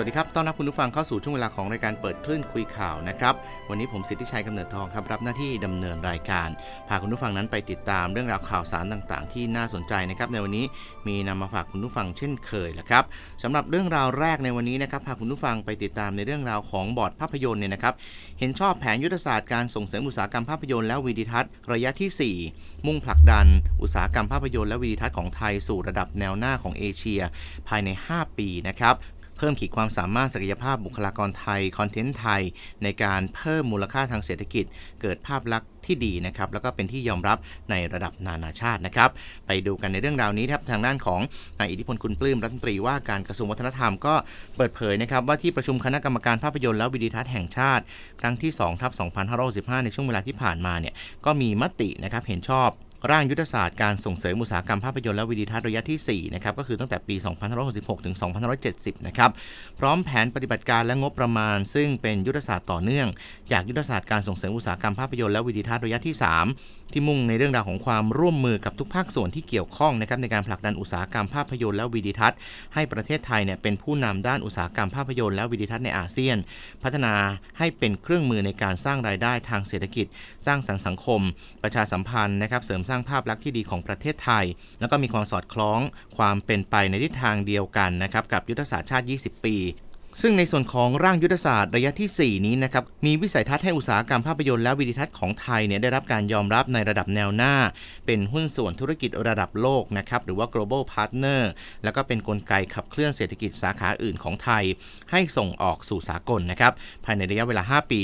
วัสดีครับ ต้อนรับคุณผู้ฟังเข้าสู่ช่วงเวลาของรายการเปิดคลื่นคุยข่าวนะครับ วันนี้ผมสิทธิชัยกำเนิดทองครับรับหน้าที่ดำเนินรายการ พาคุณผู้ฟังนั้นไปติดตามเรื่องราวข่าวสารต่างๆ ที่น่าสนใจนะครับในวันนี้มีนำมาฝากคุณผู้ฟังเช่นเคยแหละครับสำหรับเรื่องราวแรกในวันนี้นะครับพาคุณผู้ฟังไปติดตามในเรื่องราวของบอร์ดภาพยนตร์เนี่ยนะครับเห็นชอบแผนยุทธศาสตร์การส่งเสริมอุตสาหกรรมภาพยนตร์และวิดีทัศน์ระยะทีสี่ 4 มุ่งผลักดัน อุตสาหกรรมภาพยนตร์และวิดีทัศน์ของไทยสู่ระดับแนวหน้าของเอเชีย ภายใน 5 ปีนะครับ เพิ่มขีดความสามารถศักยภาพบุคลากรไทย คอนเทนต์ไทย ในการเพิ่มมูลค่าทางเศรษฐกิจ เกิดภาพลักษณ์ที่ดีนะครับแล้วก็เป็นที่ยอมรับในระดับนานาชาตินะครับไปดูกันในเรื่องราวนี้ครับทางด้านของนายอิทธิพลคุณปลื้มรัฐมนตรีว่าการกระทรวงวัฒนธรรมก็เปิดเผยนะครับว่าที่ประชุมคณะกรรมการภาพยนตร์และวิดีทัศน์แห่งชาติ ครั้งที่2ทับ2565 ในช่วงเวลาที่ผ่านมาเนี่ยก็มีมตินะครับเห็นชอบ ร่างยุทธศาสตร์การส่งเสริมอุตสาหกรรมภาพยนตร์และวิดีทัศน์ระยะที่ 4 นะครับ ก็คือตั้งแต่ปี 2566 ถึง 2570 นะครับ พร้อมแผนปฏิบัติการและงบประมาณ ซึ่งเป็นยุทธศาสตร์ต่อเนื่อง จากยุทธศาสตร์การส่งเสริมอุตสาหกรรมภาพยนตร์และวิดีทัศน์ระยะที่ 3 ที่มุ่งในเรื่องราวของความร่วมมือกับทุกภาคส่วนที่เกี่ยวข้องนะครับในการผลักดันอุตสาหกรรมภาพยนตร์และวิดีทัศน์ ให้ประเทศไทยเนี่ยเป็นผู้นำด้านอุตสาหกรรมภาพยนตร์และวิดีทัศน์ในอาเซียน พัฒนาให้เป็นเครื่องมือในการสร้างรายได้ทางเศรษฐกิจ สร้างสรรค์สังคม ประชาสัมพันธ์นะครับเสริมสร้างภาพลักษณ์ที่ดีของประเทศไทย แล้วก็มีความสอดคล้องความเป็นไปในทิศทางเดียวกันนะครับกับยุทธศาสตร์ชาติ 20 ปีซึ่งในส่วนของร่างยุทธศาสตร์ระยะที่ 4 นี้นะครับ มีวิสัยทัศน์ให้อุตสาหกรรมภาพยนตร์และวิดีทัศน์ของไทยเนี่ยได้รับการยอมรับในระดับแนวหน้า เป็นหุ้นส่วนธุรกิจระดับโลกนะครับ หรือว่า global partner แล้วก็เป็นนกลไกขับเคลื่อนเศรษฐกิจสาขาอื่นของไทย ให้ส่งออกสู่สากลนะครับ ภายในระยะเวลา 5 ปี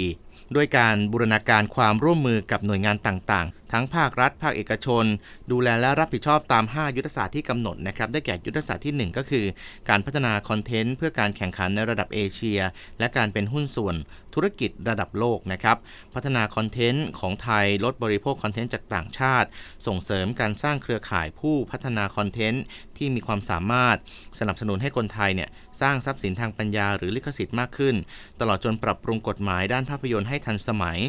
ด้วยการบูรณาการความร่วมมือกับหน่วยงานต่าง ทั้งภาครัฐ ภาคเอกชน ดูแลและรับผิดชอบตาม 5 ยุทธศาสตร์ที่กำหนดนะครับได้แก่ยุทธศาสตร์ที่ 1 ก็คือ การพัฒนาคอนเทนต์เพื่อการแข่งขันในระดับเอเชีย และการเป็นหุ้นส่วนธุรกิจระดับโลกนะครับพัฒนาคอนเทนต์ของไทยลดบริโภคคอนเทนต์จากต่างชาติ ส่งเสริมการสร้างเครือข่ายผู้พัฒนาคอนเทนต์ที่มีความสามารถ สนับสนุนให้คนไทยเนี่ยสร้างทรัพย์สินทางปัญญาหรือลิขสิทธิ์มากขึ้น ตลอดจนปรับปรุงกฎหมายด้านภาพยนตร์ให้ทันสมัย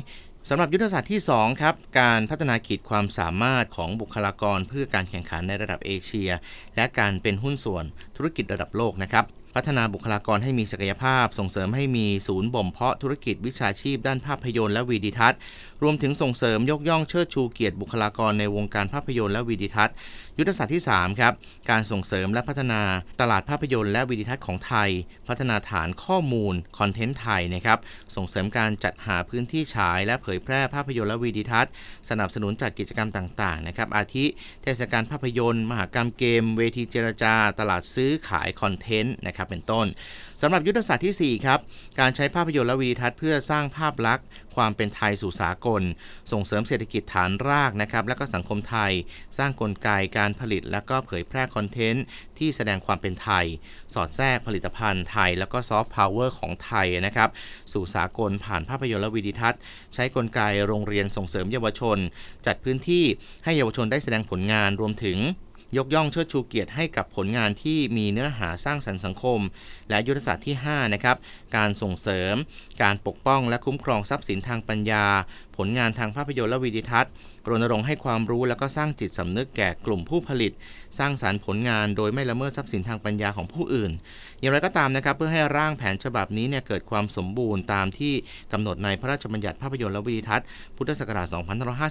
สำหรับยุทธศาสตร์ที่ 2 ครับ การพัฒนาขีดความสามารถของบุคลากรเพื่อการแข่งขันในระดับเอเชีย และการเป็นหุ้นส่วนธุรกิจระดับโลกนะครับพัฒนาบุคลากรให้มีศักยภาพ ส่งเสริมให้มีศูนย์บ่มเพาะธุรกิจวิชาชีพด้านภาพยนตร์และวีดิทัศน์ รวมถึงส่งเสริมยกย่องเชิดชูเกียรติบุคลากรในวงการภาพยนตร์และวีดิทัศน์ ยุทธศาสตร์ที่3ครับการส่งเสริมและพัฒนาตลาดภาพยนตร์และวีดิทัศน์ของไทย พัฒนาฐานข้อมูลคอนเทนต์ไทยนะครับส่งเสริมการจัดหาพื้นที่ฉาย และเผยแพร่ภาพยนตร์และวีดิทัศน์ สนับสนุนจัดกิจกรรมต่างๆนะครับอาทิเทศกาลภาพยนตร์ มหกรรมเกม เวทีเจรจา ตลาดซื้อขายคอนเทนต์นะครับเป็นต้นสำหรับยุทธศาสตร์ที่4ครับการใช้ภาพยนตร์และวีดิทัศน์เพื่อสร้างภาพลักษณ์ ความเป็นไทยสู่สากล ส่งเสริมเศรษฐกิจฐานรากนะครับและก็สังคมไทย สร้างกลไกการผลิต และก็เผยแพร่คอนเทนต์ที่แสดงความเป็นไทย สอดแทรกผลิตภัณฑ์ไทย แล้วก็ซอฟต์พาวเวอร์ของไทยนะครับสู่สากลผ่านภาพยนตร์และวีดิทัศน์ ใช้กลไกโรงเรียนส่งเสริมเยาวชน จัดพื้นที่ให้เยาวชนได้แสดงผลงานรวมถึง ยกย่องเชิดชูเกียรติให้กับผลงานที่มีเนื้อหาสร้างสรรค์สังคม และยุทธศาสตร์ที่5นะครับการส่งเสริม การปกป้องและคุ้มครองทรัพย์สินทางปัญญา ผลงานทางภาพยนตร์และวิดิทัศน์รณรงค์ให้ความรู้และก็สร้างจิตสำนึกแก่กลุ่มผู้ผลิต สร้างสารรค์ผลงานโดยไม่ละเมิดทรัพย์สินทางปัญญาของผู้อื่น อย่างไรก็ตามนะครับเพื่อให้ร่างแผนฉบับนี้เนี่ยเกิดความสมบูรณ์ตามที่กำหนดในพระราชบัญญัติภาพยนตร์และวิดิทัศน์พุทธศักราช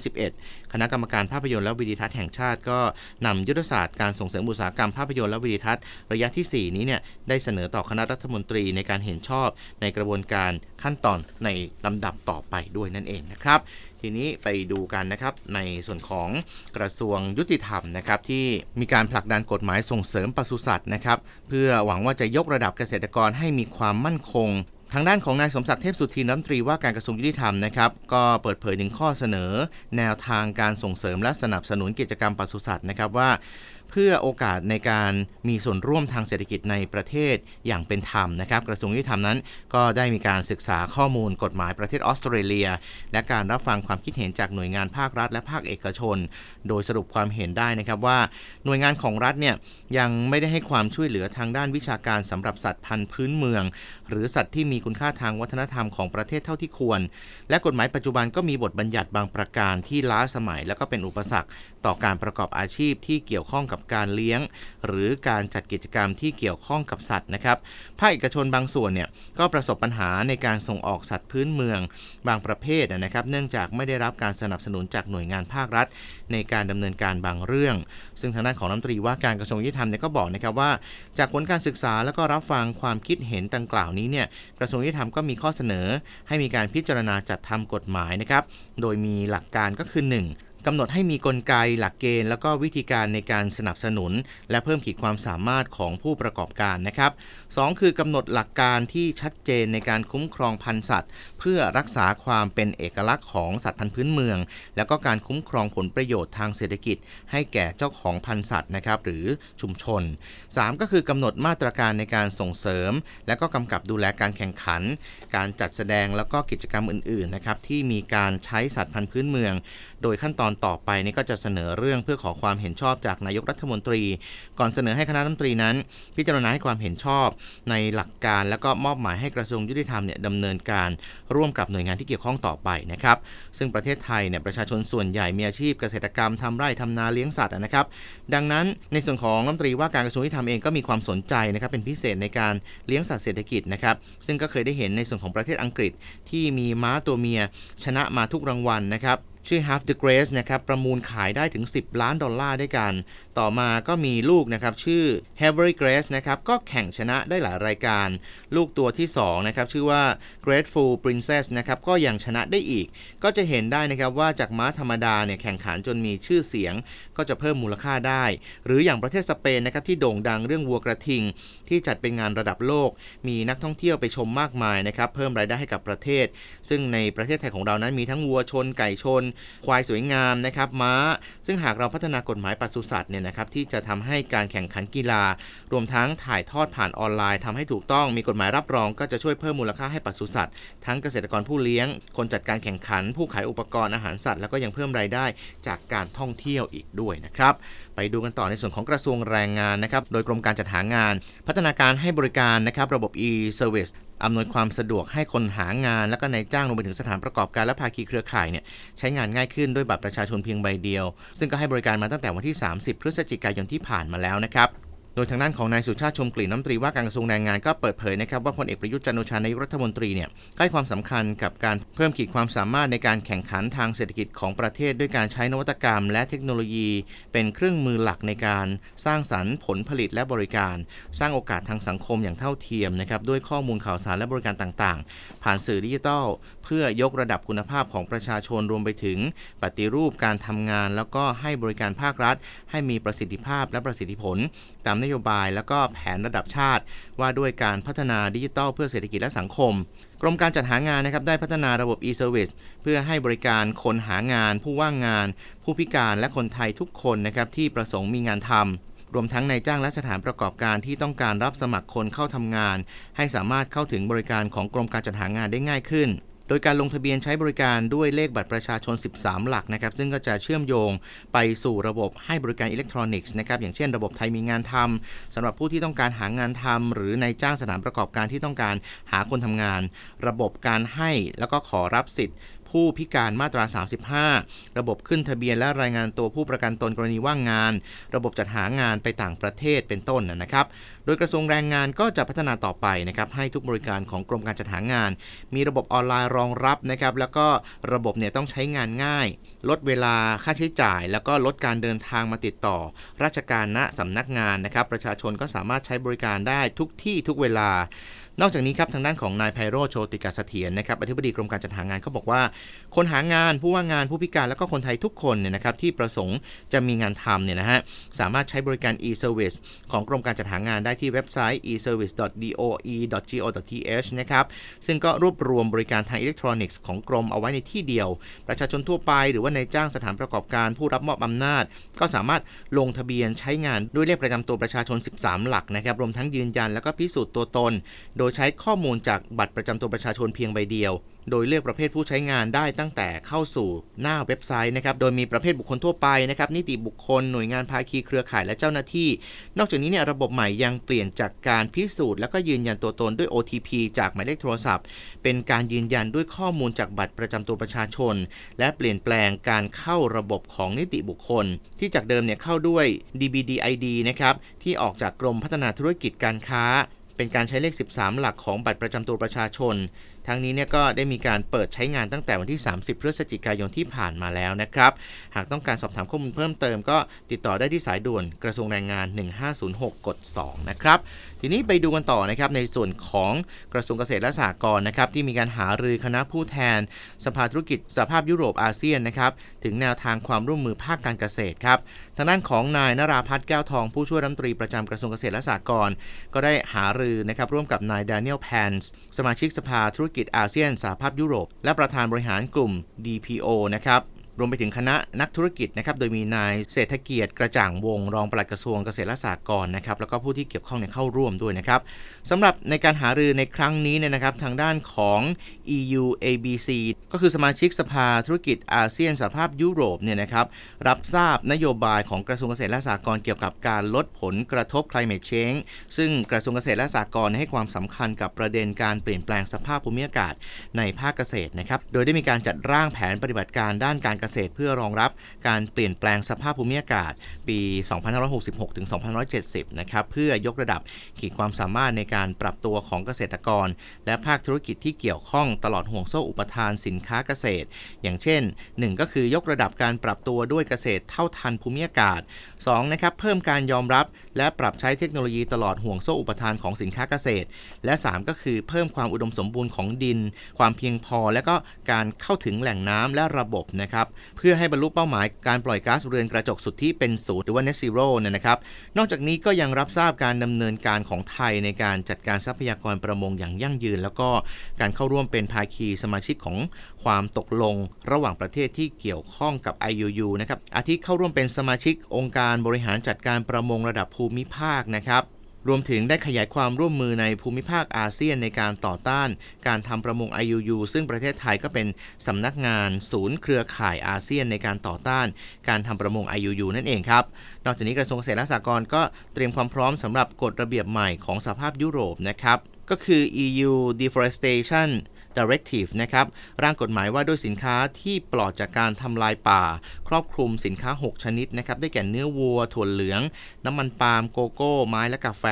2551 คณะกรรมการภาพยนตร์และวิดิทัศน์แห่งชาติก็นำยุทธศาสตร์การส่งเสริมอุตสาหกรรมภาพยนตร์และวิดิทัศน์ระยะทีสี่4 นี้เนี่ยได้เสนอต่อคณะรัฐมนตรีในการเห็นชอบในกระบวนการขั้นตอนในลำดับต่อไปด้วยนั่นเองนะครับทีนี้ไปดูกันนะครับในส่วนของกระทรวงยุติธรรมนะครับที่มีการผลักดันกฎหมายส่งเสริมปศุสัตว์นะครับเพื่อหวังว่าจะยกระดับเกษตรกรให้มีความมั่นคงทางด้านของนายสมศักดิ์เทพสุทินรัฐมนตรีว่าการกระทรวงยุติธรรมนะครับก็เปิดเผยถึงข้อเสนอ แนวทางการส่งเสริมและสนับสนุนกิจกรรมปศุสัตว์นะครับว่า เพื่อโอกาสในการมีส่วนร่วมทางเศรษฐกิจในประเทศอย่างเป็นธรรมนะครับ กระทรวงยุติธรรมนั้น ก็ได้มีการศึกษาข้อมูลกฎหมายประเทศออสเตรเลีย และการรับฟังความคิดเห็นจากหน่วยงานภาครัฐ และภาคเอกชน โดยสรุปความเห็นได้นะครับว่า หน่วยงานของรัฐเนี่ยยังไม่ได้ให้ความช่วยเหลือทางด้านวิชาการสำหรับสัตว์พันธุ์พื้นเมือง หรือสัตว์ที่มีคุณค่าทางวัฒนธรรมของประเทศเท่าที่ควร และกฎหมายปัจจุบันก็มีบทบัญญัติบางประการที่ล้าสมัย และก็เป็นอุปสรรคต่อการประกอบอาชีพที่เกี่ยวข้องกับกับการเลี้ยง หรือการจัดกิจกรรมที่เกี่ยวข้องกับสัตว์นะครับภาคเอกชนบางส่วนเนี่ยก็ประสบปัญหาในการส่งออกสัตว์พื้นเมืองบางประเภทนะครับ เนื่องจากไม่ได้รับการสนับสนุนจากหน่วยงานภาครัฐ ในการดำเนินการบางเรื่อง ซึ่งทางด้านของรัฐมนตรีว่าการกระทรวงยุติธรรมเนี่ยก็บอกนะครับว่า จากผลการศึกษาแล้วก็รับฟังความคิดเห็นดังกล่าวนี้เนี่ยกระทรวงยุติธรรมก็มีข้อเสนอ ให้มีการพิจารณาจัดทำกฎหมายนะครับโดยมีหลักการก็คือ 1. กำหนดให้มีกลไกหลักเกณฑ์ แล้วก็วิธีการในการสนับสนุน และเพิ่มขีดความสามารถของผู้ประกอบการนะครับ 2. คือกำหนดหลักการที่ชัดเจนในการคุ้มครองพันธุ์สัตว์ เพื่อรักษาความเป็นเอกลักษณ์ของสัตว์พันธุ์พื้นเมือง แล้วก็การคุ้มครองผลประโยชน์ทางเศรษฐกิจ ให้แก่เจ้าของพันธุ์สัตว์นะครับหรือชุมชน 3. ก็คือกำหนดมาตรการในการส่งเสริม และก็กำกับดูแลการแข่งขัน การจัดแสดงแล้วก็กิจกรรมอื่นๆนะครับที่มีการใช้สัตว์พันธุ์พื้นเมือง โดยขั้นตอนต่อไปนี่ก็จะเสนอเรื่องเพื่อขอความเห็นชอบจากนายกรัฐมนตรี ก่อนเสนอให้คณะรัฐมนตรีนั้น พิจารณาให้ความเห็นชอบในหลักการ แล้วก็มอบหมายให้กระทรวงยุติธรรมเนี่ยดำเนินการร่วมกับหน่วยงานที่เกี่ยวข้องต่อไปนะครับ ซึ่งประเทศไทยเนี่ยประชาชนส่วนใหญ่มีอาชีพเกษตรกรรมทำไร่ทำนาเลี้ยงสัตว์นะครับ ดังนั้นในส่วนของรัฐมนตรีว่าการกระทรวงยุติธรรมเองก็มีความสนใจนะครับเป็นพิเศษในการเลี้ยงสัตว์เศรษฐกิจนะครับซึ่งก็เคยได้เห็นในส่วนของประเทศอังกฤษที่มีม้าตัวเมียชนะมาทุกรางวัลนะครับ ชื่อ Half the Grace นะครับ ประมูลขายได้ถึง 10 ล้านดอลลาร์ด้วยกัน ต่อมาก็มีลูกนะครับชื่อ h a v e r y Grace นะครับก็แข่งชนะได้หลายรายการ ลูกตัวที่2นะครับชื่อว่า Grateful Princess นะครับก็ยังชนะได้อีก ก็จะเห็นได้นะครับว่าจากม้าธรรมดาเนี่ยแข่งขันจนมีชื่อเสียง ก็จะเพิ่มมูลค่าได้ หรืออย่างประเทศสเปนนะครับที่โด่งดังเรื่องวัวกระทิง ที่จัดเป็นงานระดับโลก มีนักท่องเที่ยวไปชมมากมายนะครับเพิ่มรายได้ให้กับประเทศ ซึ่งในประเทศไทยของเรานั้นมีทั้งวัวชน ไก่ชน ควายสวยงามนะครับม้า ซึ่งหากเราพัฒนากฎหมายปศุสัตว์เนี่ยนะครับที่จะทำให้การแข่งขันกีฬา รวมทั้งถ่ายทอดผ่านออนไลน์ทำให้ถูกต้องมีกฎหมายรับรอง ก็จะช่วยเพิ่มมูลค่าให้ปศุสัตว์ทั้งเกษตรกรผู้เลี้ยง คนจัดการแข่งขัน ผู้ขายอุปกรณ์อาหารสัตว์แล้วก็ยังเพิ่มรายได้จากการท่องเที่ยวอีกด้วยนะครับ ไปดูกันต่อในส่วนของกระทรวงแรงงานนะครับ โดยกรมการจัดหางาน พัฒนาการให้บริการนะครับ ระบบ e-service อำนวยความสะดวกให้คนหางาน และก็นายจ้างรวมไปถึงสถานประกอบการและภาคีเครือข่ายเนี่ยใช้งานง่ายขึ้นด้วยบัตรประชาชนเพียงใบเดียว ซึ่งก็ให้บริการมาตั้งแต่วันที่ 30 พฤศจิกายนที่ผ่านมาแล้วนะครับ โดยทางด้านของนายสุชาติชมกลิ่นน้ำตรีว่าการกระทรวงแรงงานก็เปิดเผยนะครับว่าพลเอกประยุทธ์จันโอชานายกรัฐมนตรีเนี่ยให้ความสำคัญกับการเพิ่มขีดความสามารถในการแข่งขันทางเศรษฐกิจของประเทศ ด้วยการใช้นวัตกรรม และเทคโนโลยี เป็นเครื่องมือหลักในการสร้างสรรค์ผลผลิตและบริการ สร้างโอกาสทางสังคมอย่างเท่าเทียมนะครับด้วยข้อมูลข่าวสารและบริการต่างๆ ผ่านสื่อดิจิทัล เพื่อยกระดับคุณภาพของประชาชนรวมไปถึง ปฏิรูปการทำงาน แล้วก็ให้บริการภาครัฐ ให้มีประสิทธิภาพและประสิทธิผล ตามนโยบาย แล้วก็แผนระดับชาติ ว่าด้วยการพัฒนาดิจิทัลเพื่อเศรษฐกิจและสังคม กรมการจัดหางานนะครับได้พัฒนาระบบ e-service เพื่อให้บริการคนหางาน ผู้ว่างงาน ผู้พิการและคนไทยทุกคนนะครับที่ประสงค์มีงานทำรวมทั้งนายจ้างและสถานประกอบการที่ต้องการรับสมัครคนเข้าทำงาน ให้สามารถเข้าถึงบริการของกรมการจัดหางานได้ง่ายขึ้น โดยการลงทะเบียนใช้บริการด้วยเลขบัตรประชาชน 13 หลักนะครับ ซึ่งก็จะเชื่อมโยงไปสู่ระบบให้บริการอิเล็กทรอนิกส์นะครับ อย่างเช่นระบบไทยมีงานทำสำหรับผู้ที่ต้องการหางานทำหรือนายจ้างสถานประกอบการที่ต้องการหาคนทำงาน ระบบการให้แล้วก็ขอรับสิทธิ์ ผู้พิการมาตรา 35 ระบบขึ้นทะเบียนและรายงานตัวผู้ประกันตนกรณีว่างงาน ระบบจัดหางานไปต่างประเทศเป็นต้นนะครับ โดยกระทรวงแรงงานก็จะพัฒนาต่อไปนะครับให้ทุกบริการของกรมการจัดหางาน มีระบบออนไลน์รองรับนะครับแล้วก็ระบบเนี่ยต้องใช้งานง่าย ลดเวลาค่าใช้จ่าย แล้วก็ลดการเดินทางมาติดต่อ ราชการณสำนักงานนะครับประชาชนก็สามารถใช้บริการได้ทุกที่ทุกเวลา นอกจากนี้ครับทางด้านของนายไพโรจน์โชติกาเสถียรนะครับอธิบดีกรมการจัดหางานก็บอกว่า คนหางานผู้ว่างงานผู้พิการแล้วก็คนไทยทุกคนเนี่ยนะครับที่ประสงค์จะมีงานทำเนี่ยนะฮะสามารถใช้บริการ e-service ของกรมการจัดหางานได้ที่เว็บไซต์ e-service.doe.go.th นะครับซึ่งก็รวบรวมบริการทางอิเล็กทรอนิกส์ของกรมเอาไว้ในที่เดียว ประชาชนทั่วไปหรือว่านายจ้างสถานประกอบการผู้รับมอบอำนาจ ก็สามารถลงทะเบียนใช้งานด้วยเลขประจำตัวประชาชน 13 หลักนะครับรวมทั้งยืนยัน แล้วก็พิสูจน์ตัวตนโดยใช้ข้อมูลจากบัตรประจำตัวประชาชนเพียงใบเดียว โดยเลือกประเภทผู้ใช้งานได้ตั้งแต่เข้าสู่หน้าเว็บไซต์นะครับ โดยมีประเภทบุคคลทั่วไปนะครับ นิติบุคคล หน่วยงานภาคีเครือข่ายและเจ้าหน้าที่ นอกจากนี้เนี่ยระบบใหม่ยังเปลี่ยนจากการพิสูจน์ แล้วก็ยืนยันตัวตนด้วย OTP จากหมายเลขโทรศัพท์ เป็นการยืนยันด้วยข้อมูลจากบัตรประจำตัวประชาชน และเปลี่ยนแปลงการเข้าระบบของนิติบุคคล ที่จากเดิมเนี่ยเข้าด้วย DBDID นะครับที่ออกจากกรมพัฒนาธุรกิจการค้า เป็นการใช้เลข 13 หลักของบัตรประจำตัวประชาชน ทั้งนี้เนี่ยก็ได้มีการเปิดใช้งานตั้งแต่วันที่ 30 พฤศจิกายนที่ผ่านมาแล้วนะครับ หากต้องการสอบถามข้อมูลเพิ่มเติมก็ติดต่อได้ที่สายด่วนกระทรวงแรงงาน 1506 กด 2 นะครับ ทีนี้ไปดูกันต่อนะครับในส่วนของกระทรวงเกษตรและสหกรณ์นะครับที่มีการหารือคณะผู้แทน สภาธุรกิจสภาพยุโรปอาเซียนนะครับถึงแนวทางความร่วมมือภาคการเกษตรครับทางด้านของนายนราพัฒน์แก้วทองผู้ช่วยรัฐมนตรีประจำกระทรวงเกษตรและสหกรณ์ก็ได้หารือนะครับร่วมกับนายดานิเอลแพนส์สมาชิกสภาธุรกิจอาเซียนสหภาพยุโรป และประธานบริหารกลุ่ม DPO นะครับ รวมไปถึงคณะนักธุรกิจนะครับโดยมีนายเศรษฐเกียรติกระจ่างวง รองปลัดกระทรวงเกษตรและสหกรณ์นะครับแล้วก็ผู้ที่เกี่ยวข้องเนี่ยเข้าร่วมด้วยนะครับสำหรับในการหารือในครั้งนี้เนี่ยนะครับทางด้านของ EU ABC ก็คือสมาชิกสภาธุรกิจอาเซียนสหภาพยุโรปเนี่ยนะครับรับทราบนโยบายของกระทรวงเกษตรและสหกรณ์เกี่ยวกับการลดผลกระทบ climate change ซึ่งกระทรวงเกษตรและสหกรณ์ให้ความสำคัญกับประเด็นการเปลี่ยนแปลงสภาพภูมิอากาศในภาคเกษตรนะครับโดยได้มีการจัดร่างแผนปฏิบัติการด้านการเกษตรเพื่อรองรับการเปลี่ยนแปลงสภาพภูมิอากาศปี 2566 ถึง 2570 นะครับ เพื่อยกระดับขีดความสามารถในการปรับตัวของเกษตรกร และภาคธุรกิจที่เกี่ยวข้องตลอดห่วงโซ่อุปทานสินค้าเกษตร อย่างเช่น 1 ก็คือยกระดับการปรับตัวด้วยเกษตรเท่าทันภูมิอากาศ 2 นะครับ เพิ่มการยอมรับ และปรับใช้เทคโนโลยีตลอดห่วงโซ่อุปทานของสินค้าเกษตร และ 3 ก็คือเพิ่มความอุดมสมบูรณ์ของดิน ความเพียงพอ และก็การเข้าถึงแหล่งน้ำและระบบนะครับเพื่อให้บรรลุเป้าหมายการปล่อยก๊าซเรือนกระจกสุดทธิเป็นศูนย์หรือว่า net zero เนี่ยนะครับ นอกจากนี้ก็ยังรับทราบการดำเนินการของไทยในการจัดการทรัพยากรประมงอย่างยั่งยืน แล้วก็การเข้าร่วมเป็นภาคีสมาชิกของความตกลงระหว่างประเทศที่เกี่ยวข้องกับ IUU นะครับอาทิเข้าร่วมเป็นสมาชิกองค์การบริหารจัดการประมงระดับภูมิภาคนะครับ รวมถึงได้ขยายความร่วมมือในภูมิภาคอาเซียนในการต่อต้าน การทำประมง IUU ซึ่งประเทศไทยก็เป็นสำนักงาน ศูนย์เครือข่ายอาเซียนในการต่อต้าน การทำประมง IUU นั่นเองครับ นอกจากนี้กระทรวงเกษตรและสหกรณ์ก็เตรียมความพร้อมสำหรับกฎระเบียบใหม่ของสหภาพยุโรปนะครับก็คือ EU Deforestation Directive นะครับร่างกฎหมายว่าด้วยสินค้าที่ปลอดจากการทำลายป่า ครอบคลุมสินค้า 6 ชนิดนะครับได้แก่เนื้อวัวถั่วเหลือง น้ำมันปาล์มโกโก้ ไม้และกาแฟ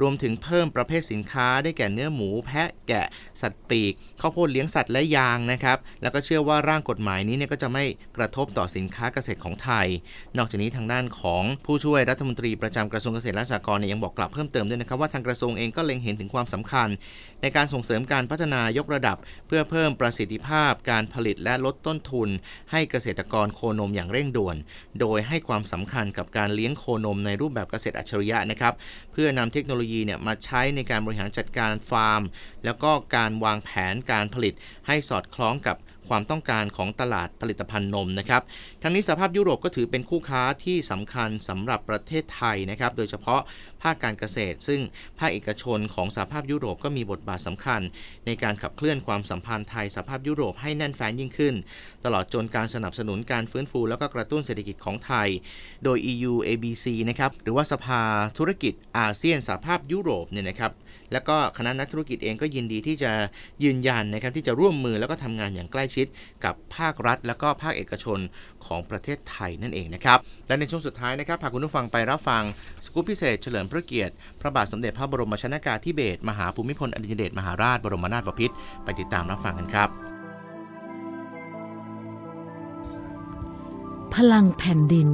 รวมถึงเพิ่มประเภทสินค้า ได้แก่เนื้อหมูแพะแกะ สัตว์ปีกข้าวโพดเลี้ยงสัตว์และยางนะครับแล้วก็เชื่อว่าร่างกฎหมายนี้เนี่ยก็จะไม่กระทบต่อสินค้าเกษตรของไทย นอกจากนี้ทางด้านของผู้ช่วยรัฐมนตรีประจำกระทรวงเกษตรและสหกรณ์เนี่ยยังบอกกลับเพิ่มเติมด้วยนะครับว่าทางกระทรวงเองก็เล็งเห็นถึงความสำคัญ ในการส่งเสริมการพัฒนายกระดับ เพื่อเพิ่มประสิทธิภาพการผลิตและลดต้นทุน ให้เกษตรกรโคนมอย่างเร่งด่วน โดยให้ความสำคัญกับการเลี้ยงโคนมในรูปแบบเกษตรอัจฉริยะนะครับเพื่อนำเทคโนโลยีเนี่ยมาใช้ในการบริหารจัดการฟาร์ม แล้วก็การวางแผนการผลิตให้สอดคล้องกับ ความต้องการของตลาดผลิตภัณฑ์นมนะครับทั้งนี้สภาพยุโรปก็ถือเป็นคู่ค้าที่สำคัญสำหรับประเทศไทยนะครับโดยเฉพาะภาคการเกษตร ซึ่งภาคเอกชนของสภาพยุโรปก็มีบทบาทสำคัญ ในการขับเคลื่อนความสัมพันธ์ไทยสภาพยุโรปให้แน่นแฟ้นยิ่งขึ้น ตลอดจนการสนับสนุนการฟื้นฟู แล้วก็กระตุ้นเศรษฐกิจของไทย โดย EU ABC นะครับหรือว่าสภาธุรกิจอาเซียนสหภาพยุโรปเนี่ยนะครับ แล้วก็คณะนักธุรกิจเองก็ยินดีที่จะยืนยันนะครับที่จะร่วมมือแล้วก็ทำงานอย่างใกล้ชิดกับภาครัฐ แล้วก็ภาคเอกชนของประเทศไทยนั่นเองนะครับและในช่วงสุดท้ายนะครับพาคุณผู้ฟังไปรับฟังสกู๊ปพิเศษเฉลิมพระเกียรติพระบาทสมเด็จพระบรมชนากาธิเบศรมหาภูมิพลอดุลยเดชมหาราชบรมนาถบพิตรไปติดตามรับฟังกันครับ พลังแผ่นดิน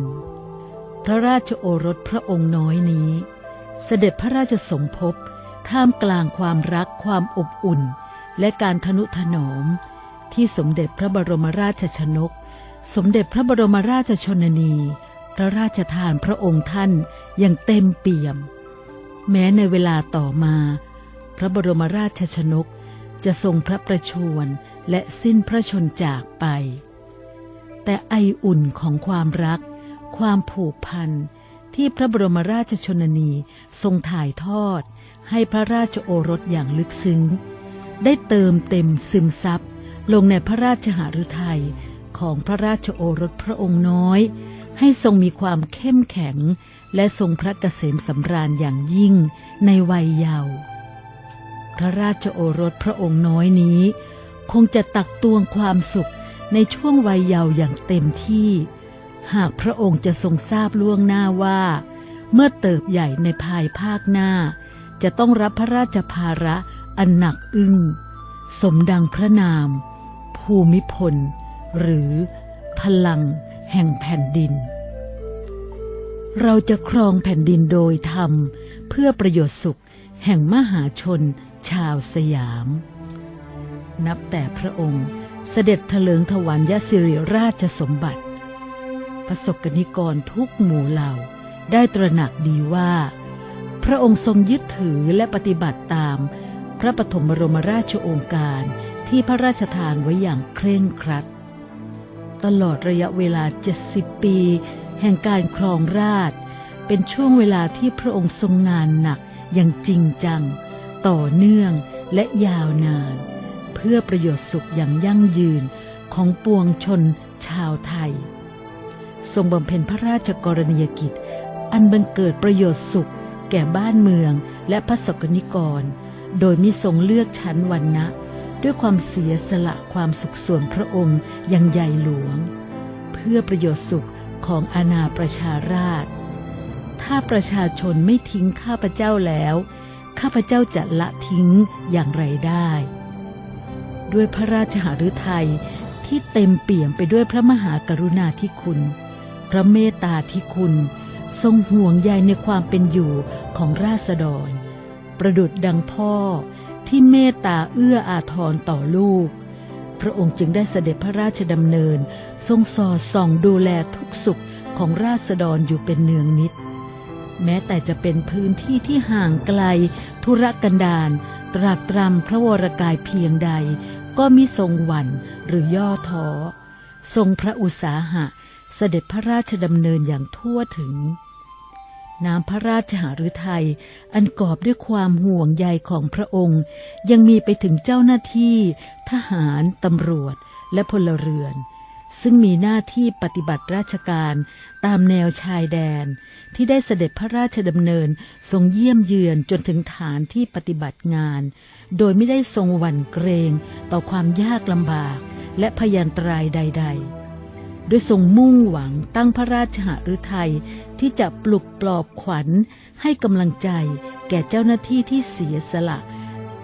พระราชโอรสพระองค์น้อยนี้ เสด็จพระราชสมภพ ท่ามกลางความรักความอบอุ่น และการทนุถนอม ที่สมเด็จพระบรมราชชนก สมเด็จพระบรมราชชนนี พระราชทานพระองค์ท่านอย่างเต็มเปี่ยม แม้ในเวลาต่อมา พระบรมราชชนกจะทรงพระประชวรและสิ้นพระชนจากไป แต่ไออุ่นของความรัก ความผูกพันที่พระบรมราชชนนีทรงถ่ายทอด ให้พระราชโอรสอย่างลึกซึ้ง ได้เติมเต็มซึมซับลงในพระราชหฤทัยของพระราชโอรสพระองค์น้อย ให้ทรงมีความเข้มแข็ง และทรงพระเกษมสำราญอย่างยิ่งในวัยเยาว์พระราชโอรสพระองค์น้อยนี้ คงจะตักตวงความสุขในช่วงวัยเยาว์อย่างเต็มที่ หากพระองค์จะทรงทราบล่วงหน้าว่า เมื่อเติบใหญ่ในภายภาคหน้า จะต้องรับพระราชภาระอันหนักอึ้ง สมดังพระนาม ภูมิพล หรือพลังแห่งแผ่นดิน เราจะครองแผ่นดินโดยธรรม เพื่อประโยชน์สุขแห่งมหาชนชาวสยาม นับแต่พระองค์เสด็จเถลิงถวัลยสิริราชสมบัติ ประสบกนิกรทุกหมู่เหล่าได้ตระหนักดีว่า ระองค์ทรงยึดถือและปฏิบัติตาม พระปฐมบรมราชโองการที่พระราชทานไว้อย่างเคร่งครัด ตลอดระยะเวลา 70 ปี แห่งการครองราช เป็นช่วงเวลาที่พระองค์ทรงงานหนักอย่างจริงจัง ต่อเนื่องและยาวนาน เพื่อประโยชน์สุขอย่างยั่งยืนของปวงชนชาวไทย ทรงบำเพ็ญพระราชกรณียกิจ อันบังเกิดประโยชน์สุข แก่บ้านเมืองและพระสกนิกร โดยมิทรงเลือกชั้นวันนะด้วยความเสียสละความสุขส่วนพระองค์อย่างใหญ่หลวง เพื่อประโยชน์สุขของอาณาประชาราษฎร์ถ้าประชาชนไม่ทิ้งข้าพเจ้าแล้ว ข้าพเจ้าจะละทิ้งอย่างไรได้ ด้วยพระราชหฤทัยที่เต็มเปี่ยมไปด้วยพระมหากรุณาธิคุณ พระเมตตาธิคุณ ทรงห่วงใยในความเป็นอยู่ ของราษฎร ประดุดดังพ่อที่เมตตาเอื้ออาทรต่อลูก พระองค์จึงได้เสด็จพระราชดำเนิน ทรงสอดส่องดูแลทุกสุขของราษฎรอยู่เป็นเนืองนิด แม้แต่จะเป็นพื้นที่ที่ห่างไกล ธุรกันดารตรากตรำพระวรกายเพียงใด ก็มิทรงหวั่นหรือย่อท้อทรงพระอุตสาหะเสด็จพระราชดำเนินอย่างทั่วถึง น้ำพระราชหฤทัยอันกอบด้วยความห่วงใยของพระองค์ ยังมีไปถึงเจ้าหน้าที่ ทหารตำรวจ และพลเรือน ซึ่งมีหน้าที่ปฏิบัติราชการตามแนวชายแดน ที่ได้เสด็จพระราชดำเนินทรงเยี่ยมเยือนจนถึงฐานที่ปฏิบัติงาน โดยไม่ได้ทรงหวั่นเกรงต่อความยากลำบากและพยันตรายใด ๆ ด้วยทรงมุ่งหวังตั้งพระราชหฤทัยที่จะปลุกปลอบขวัญให้กำลังใจแก่เจ้าหน้าที่ที่เสียสละ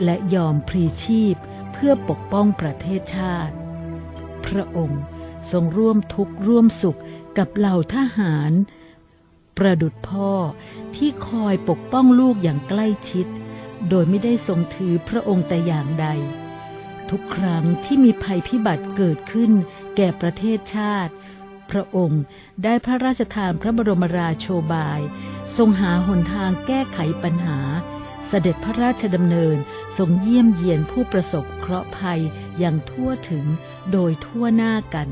และยอมพลีชีพเพื่อปกป้องประเทศชาติ พระองค์ทรงร่วมทุกข์ร่วมสุขกับเหล่าทหาร ประดุดพ่อที่คอยปกป้องลูกอย่างใกล้ชิด โดยไม่ได้ทรงถือพระองค์แต่อย่างใด ทุกครั้งที่มีภัยพิบัติเกิดขึ้น แก่ประเทศชาติ พระองค์ได้พระราชทานพระบรมราโชบาย ทรงหาหนทางแก้ไขปัญหา เสด็จพระราชดำเนินทรงเยี่ยมเยียนผู้ประสบเคราะห์ภัยอย่างทั่วถึงโดยทั่วหน้ากัน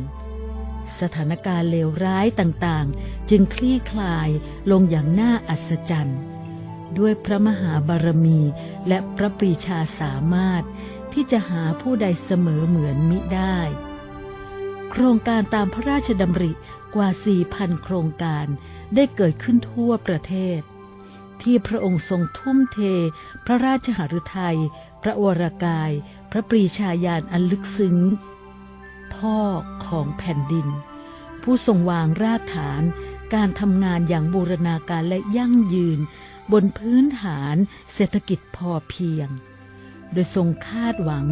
สถานการณ์เลวร้ายต่างๆ จึงคลี่คลายลงอย่างน่าอัศจรรย์ ด้วยพระมหาบารมีและพระปรีชาสามารถที่จะหาผู้ใดเสมอเหมือนมิได้ โครงการตามพระราชดำริกว่า 4,000 โครงการได้เกิดขึ้นทั่วประเทศ ที่พระองค์ทรงทุ่มเท พระราชหฤทัย พระวรากาย พระปรีชาญาณอันลึกซึ้ง พ่อของแผ่นดิน ผู้ทรงวางรากฐานการทำงานอย่างบูรณาการและยั่งยืน บนพื้นฐานเศรษฐกิจพอเพียง โดยทรงคาดหวัง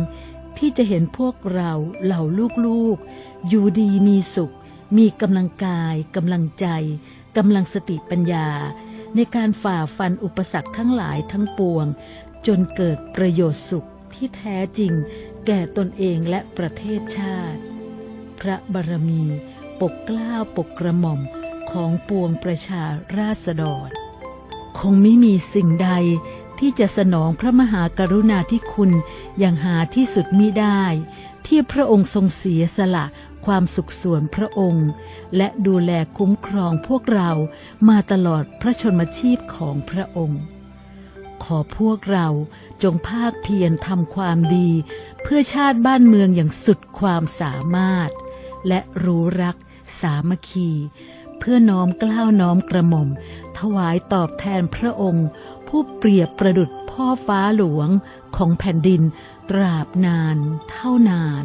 ที่จะเห็นพวกเราเหล่าลูกๆ อยู่ดีมีสุข มีกำลังกายกำลังใจกำลังสติปัญญา ในการฝ่าฟันอุปสรรคทั้งหลายทั้งปวง จนเกิดประโยชน์สุขที่แท้จริง แก่ตนเองและประเทศชาติ พระบารมี ปกกล้าปกกระหม่อมของปวงประชาราษฎร คงไม่มีสิ่งใด ที่จะสนองพระมหากรุณาธิคุณอย่างหาที่สุดมิได้ ที่พระองค์ทรงเสียสละความสุขส่วนพระองค์ และดูแลคุ้มครองพวกเรามาตลอดพระชนมชีพของพระองค์ ขอพวกเราจงภาคเพียรทำความดี เพื่อชาติบ้านเมืองอย่างสุดความสามารถ และรู้รักสามัคคี เพื่อน้อมกล้าวน้อมกระหม่อม ถวายตอบแทนพระองค์ ผู้เปรียบประดุจพ่อฟ้าหลวงของแผ่นดินตราบนานเท่านาน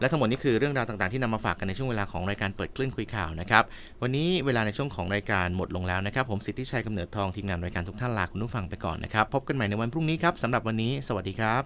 และทั้งหมดนี้คือเรื่องราวต่างๆที่นำมาฝากกันในช่วงเวลาของรายการเปิดคลื่นคุยข่าวนะครับ วันนี้เวลาในช่วงของรายการหมดลงแล้วนะครับ ผมสิทธิชัยกำเนิดทองทีมงานรายการทุกท่านลาคุณผู้ฟังไปก่อนนะครับ พบกันใหม่ในวันพรุ่งนี้ครับสำหรับวันนี้ สวัสดีครับ